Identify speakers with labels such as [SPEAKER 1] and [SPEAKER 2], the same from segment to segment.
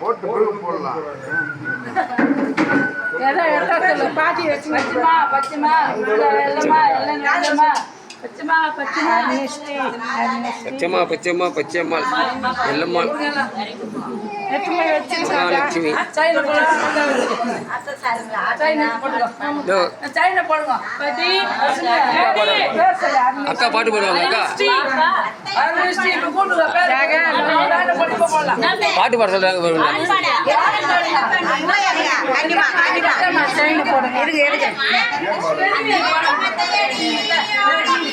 [SPEAKER 1] போட்டு
[SPEAKER 2] வச்சு பச்சைமா பச்சைமா எல்லமா எல்லாம் நல்லமா பச்சைமா. பச்சைமா
[SPEAKER 3] பச்சைமா பச்சைமா. பச்சைம்மா எல்லம்மாள் மகாலட்சுமி அக்கா பாட்டு பாடுவாங்க அக்கா
[SPEAKER 2] போட்டு இப்போ போடலாம்.
[SPEAKER 3] பாட்டு பாட சொல்றாங்க பாருங்க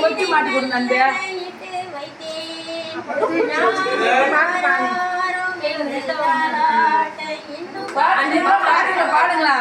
[SPEAKER 2] கொட்டி மாட்டி நண்டு பாடுங்களா பாடுங்களா?